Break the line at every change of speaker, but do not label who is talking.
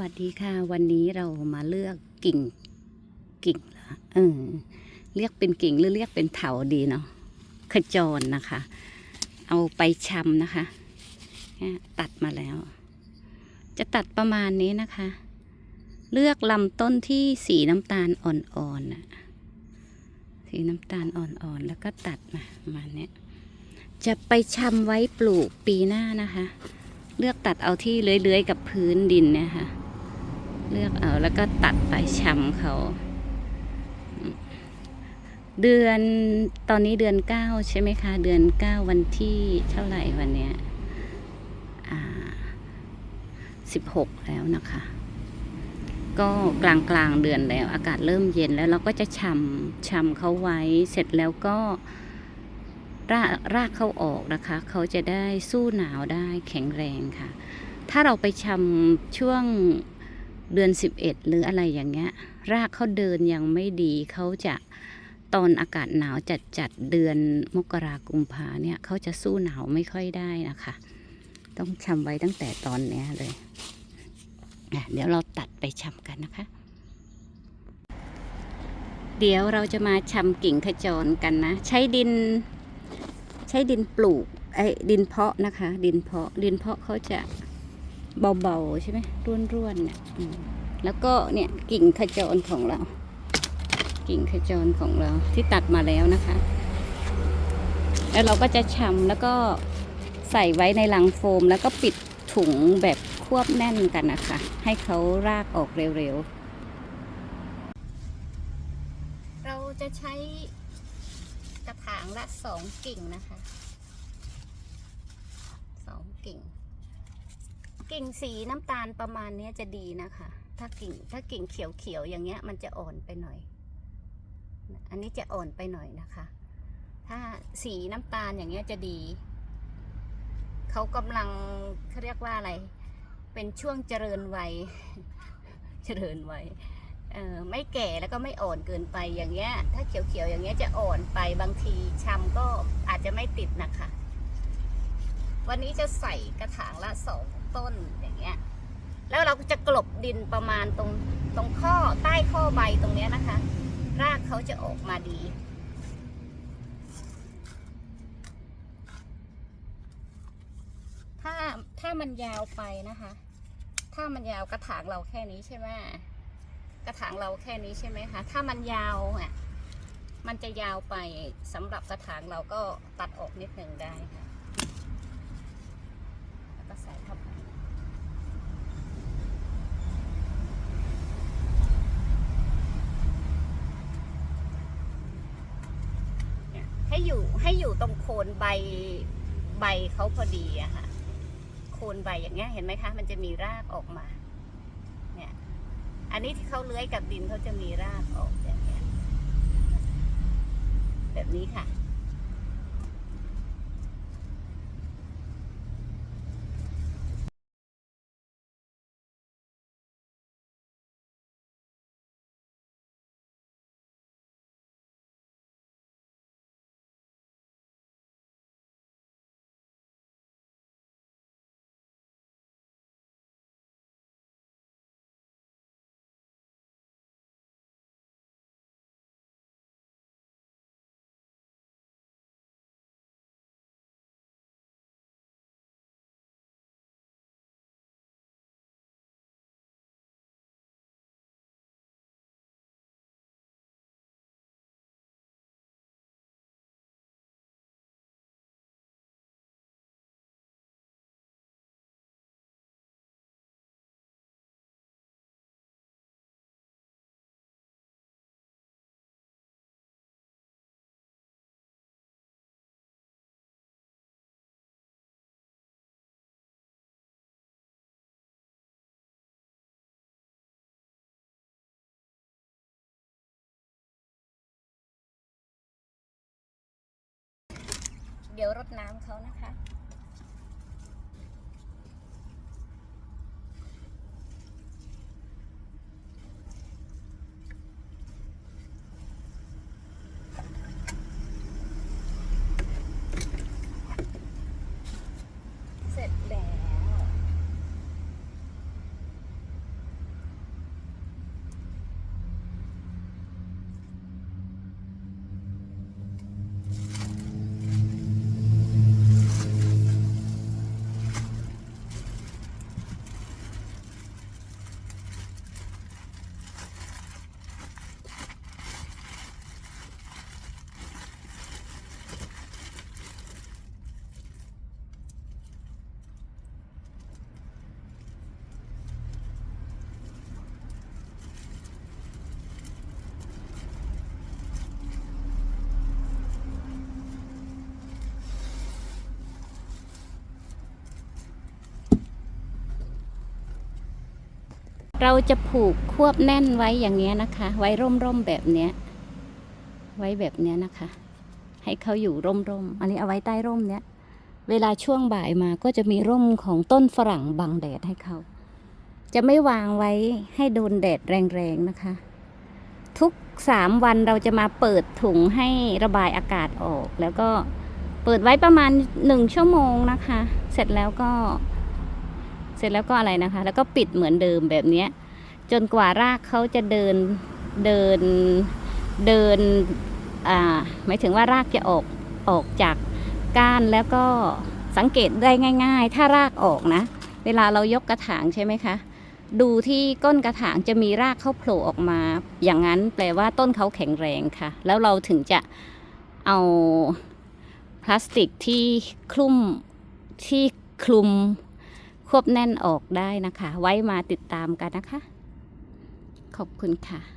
วัสดีค่ะ วันนี้เรามาเลือกกิ่งกิ่งเหรอเออเรียกเป็นกิ่งหรือเรียกเป็นเถาดีเนาะขจรนะคะ เอาไปชำนะคะ ตัดมาแล้ว จะตัดประมาณนี้นะคะ เลือกลำต้นที่สีน้ำตาลอ่อนๆนะสีน้ำตาลอ่อนๆแล้วก็ตัดมาประมาณนี้จะไปชำไว้ปลูกปีหน้านะคะเลือกตัดเอาที่เลื้อยๆกับพื้นดินเนี่ยค่ะ เลือกเอาแล้วก็ตัดไปชำเขา เดือนตอนนี้เดือนเก้าใช่ไหมคะ เดือนเก้าวันที่เท่าไหร่วันเนี้ยสิบหกแล้วนะคะ ก็กลางกลางเดือนแล้ว อากาศเริ่มเย็นแล้วเราก็จะชำชำเขาไว้เสร็จแล้วก็รากรากเขาออกนะคะ เขาจะได้สู้หนาวได้แข็งแรงค่ะ ถ้าเราไปชำช่วง เดือน 11 หรืออะไรอย่างเงี้ย รากเขาเดินยังไม่ดีเขาจะตอนอากาศหนาวจัดจัดเดือนมกรากุมภาเนี่ยเขาจะสู้หนาวไม่ค่อยได้นะคะ ต้องชำไว้ตั้งแต่ตอนเนี้ยเลยเดี๋ยวเราตัดไปชำกันนะคะ เดี๋ยวเราจะมาชำกิ่งขจรกันนะ ใช้ดิน ใช้ดินปลูกไอ้ดินเพาะนะคะ ดินเพาะดินเพาะเขาจะ เบาๆใช่ไหมร่วนๆเนี่ยแล้วก็เนี่ยกิ่งขจรของเรา กิ่งขจรของเราที่ตัดมาแล้วนะคะ แล้วเราก็จะชำแล้วก็ใส่ไว้ในลังโฟม แล้วก็ปิดถุงแบบควบแน่นกันนะคะ ให้เขารากออกเร็วๆ เราจะใช้กระถางละสองกิ่งนะคะสองกิ่ง กิ่งสีน้ำตาลประมาณนี้จะดีนะคะ ถ้ากิ่งถ้ากิ่งเขียวๆอย่างเงี้ย มันจะอ่อนไปหน่อย อันนี้จะอ่อนไปหน่อยนะคะ ถ้าสีน้ำตาลอย่างเงี้ยจะดี เขากำลังเขาเรียกว่าอะไร เป็นช่วงเจริญวัย เจริญวัยเออไม่แก่แล้วก็ไม่อ่อนเกินไปอย่างเงี้ย ถ้าเขียวๆอย่างเงี้ยจะอ่อนไปบางทีชำก็อาจจะไม่ติดนะคะ วันนี้จะใส่กระถางละสอง ต้นอย่างเงี้ย แล้วเราจะกลบดินประมาณตรงตรงข้อใต้ข้อใบตรงเนี้ยนะคะ รากเขาจะออกมาดี ถ้าถ้ามันยาวไปนะคะ ถ้ามันยาวกระถางเราแค่นี้ใช่ไหมกระถางเราแค่นี้ใช่ไหมคะถ้ามันยาวอะมันจะยาวไปสำหรับกระถางเราก็ตัดออกนิดหนึ่งได้ค่ะ แล้วก็ใส่เข้าไปเนี่ย ให้อยู่ให้อยู่ตรงโคนใบใบเขาพอดีอะค่ะ โคนใบอย่างเงี้ยเห็นไหมคะ มันจะมีรากออกมา เนี่ย อันนี้ที่เขาเลื้อยกับดินเขาจะมีรากออกแบบเนี้ยแบบนี้ค่ะ เดี๋ยวรดน้ำเขานะคะ เสร็จแล้ว เราจะผูกควบแน่นไว้อย่างเงี้ยนะคะ ไว้ร่มๆแบบเนี้ย ไว้แบบเนี้ยนะคะ ให้เขาอยู่ร่มๆอันนี้เอาไว้ใต้ร่มเนี้ย เวลาช่วงบ่ายมาก็จะมีร่มของต้นฝรั่งบังแดดให้เขา จะไม่วางไว้ให้โดนแดดแรงๆนะคะ ทุกสามวันเราจะมาเปิดถุงให้ระบายอากาศออก แล้วก็เปิดไว้ประมาณหนึ่งชั่วโมงนะคะ เสร็จแล้วก็ เสร็จแล้วก็อะไรนะคะ แล้วก็ปิดเหมือนเดิมแบบนี้จนกว่ารากเขาจะเดินเดินเดินอ่าหมายถึงว่ารากจะออกออกจากก้านแล้วก็สังเกตได้ง่าย ๆ ถ้ารากออกนะ เวลาเรายกกระถางใช่ไหมคะดูที่ก้นกระถางจะมีรากเขาโผล่ออกมา อย่างนั้นแปลว่าต้นเขาแข็งแรงค่ะ แล้วเราถึงจะเอาพลาสติกที่คลุมที่คลุม ควบแน่นออกได้นะคะ ไว้มาติดตามกันนะคะ ขอบคุณค่ะ